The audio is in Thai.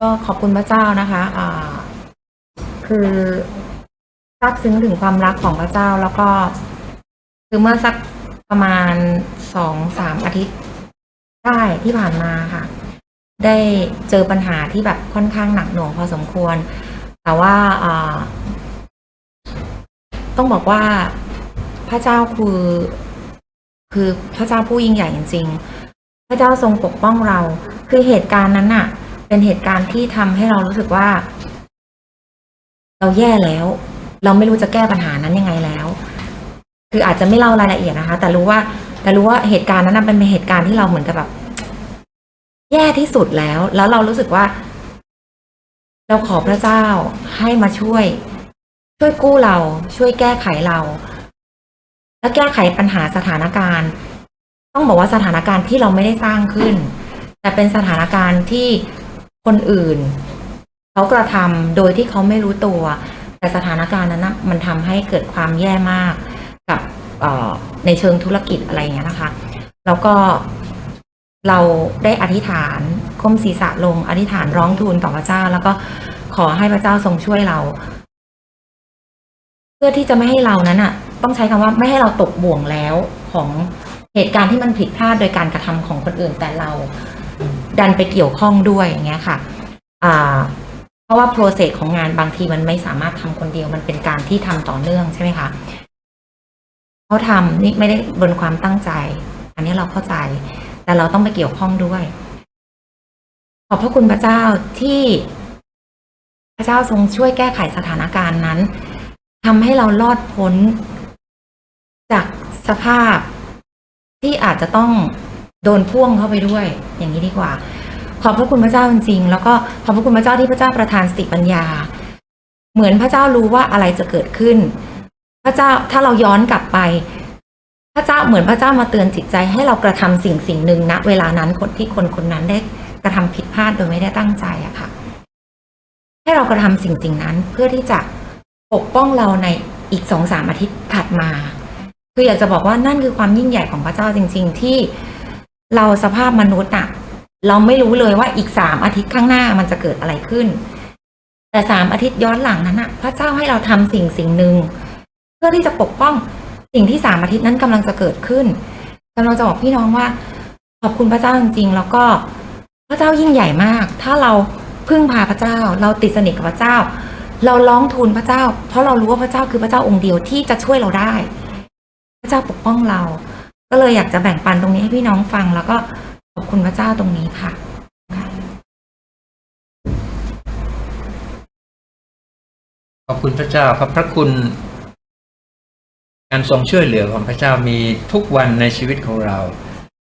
ก็ขอบคุณพระเจ้านะคะอ่าคือซาบซึ้งถึงความรักของพระเจ้าแล้วก็คือเมื่อสักประมาณสองสามอาทิตย์ได้ที่ผ่านมาค่ะ ได้เจอปัญหาที่แบบค่อนข้างหนักหน่วงพอสมควร แต่ว่าอ่าต้องบอกว่าพระเจ้าคือ คือพระเจ้าผู้ยิ่งใหญ่จริงๆ พระเจ้าทรงปกป้องเรา คือเหตุการณ์นั้นน่ะ เป็นเหตุการณ์ที่ทำให้เรารู้สึกว่า เราแย่แล้ว เราไม่รู้จะแก้ปัญหานั้นยังไงแล้ว คืออาจจะไม่เล่ารายละเอียดนะคะ แต่รู้ว่า แต่รู้ว่าเหตุการณ์นั้นเป็นเหตุการณ์ที่เราเหมือนกับแบบแย่ที่สุดแล้ว แล้วเรารู้สึกว่า เราขอพระเจ้าให้มาช่วย ช่วยกู้เรา ช่วยแก้ไขเรา และแก้ไขปัญหาสถานการณ์ ต้องบอกว่าสถานการณ์ที่เราไม่ได้สร้างขึ้น แต่เป็นสถานการณ์ที่ คนอื่นเขากระทำโดยที่เขาไม่รู้ตัว แต่สถานการณ์นั้นนะมันทำให้เกิดความแย่มากกับในเชิงธุรกิจอะไรอย่างเงี้ยนะคะ แล้วก็เราได้อธิษฐานก้มศีรษะลงอธิษฐานร้องทูลต่อพระเจ้า แล้วก็ขอให้พระเจ้าทรงช่วยเรา เพื่อที่จะไม่ให้เรานั้นอะ ต้องใช้คำว่าไม่ให้เราตกบ่วงแล้วของเหตุการณ์ที่มันผิดพลาดโดยการกระทำของคนอื่นแต่เรา ดันไปเกี่ยวข้องด้วยอย่างเงี้ยค่ะอ่าเพราะว่าโปรเซสของงานบางทีมันไม่สามารถทำคนเดียวมันเป็นการที่ทำต่อเนื่องใช่ไหมคะเขาทำนี่ไม่ได้บนความตั้งใจ อันนี้เราเข้าใจ แต่เราต้องไปเกี่ยวข้องด้วย ขอบพระคุณพระเจ้าที่พระเจ้าทรงช่วยแก้ไขสถานการณ์นั้นทำให้เรารอดพ้นจากสภาพที่อาจจะต้อง โดนพ่วงเข้าไปด้วย อย่างนี้ดีกว่า ขอบพระคุณพระเจ้าจริงๆแล้วก็ขอบพระคุณพระเจ้าที่พระเจ้าประทานสติปัญญา เหมือนพระเจ้ารู้ว่าอะไรจะเกิดขึ้น พระเจ้าถ้าเราย้อนกลับไป พระเจ้าเหมือนพระเจ้ามาเตือนจิตใจให้เรากระทำสิ่งสิ่งหนึ่งณเวลานั้นคนที่คนคนนั้นได้กระทำผิดพลาดโดยไม่ได้ตั้งใจอะค่ะ ให้เรากระทำสิ่งสิ่งนั้นเพื่อที่จะปกป้องเราในอีกสองสามอาทิตย์ถัดมา คืออยากจะบอกว่านั่นคือความยิ่งใหญ่ของพระเจ้าจริง ๆ ที่ เราสภาพมนุษย์อะเราไม่รู้เลยว่าอีกสามอาทิตย์ข้างหน้ามันจะเกิดอะไรขึ้น แต่สามอาทิตย์ย้อนหลังนั้นอะพระเจ้าให้เราทำสิ่งสิ่งหนึ่งเพื่อที่จะปกป้องสิ่งที่สามอาทิตย์นั้นกำลังจะเกิดขึ้นกำลังจะบอกพี่น้องว่า ขอบคุณพระเจ้าจริงๆแล้วก็พระเจ้ายิ่งใหญ่มาก ถ้าเราพึ่งพาพระเจ้า เราติดสนิทกับพระเจ้า เราร้องทูลพระเจ้า เพราะเรารู้ว่าพระเจ้าคือพระเจ้าองค์เดียวที่จะช่วยเราได้ พระเจ้าปกป้องเรา ก็เลยอยากจะแบ่งปันตรงนี้ให้พี่น้องฟัง แล้วก็ขอบคุณพระเจ้าตรงนี้ค่ะ ขอบคุณพระเจ้าครับพระคุณ การทรงช่วยเหลือของพระเจ้ามีทุกวันในชีวิตของเรา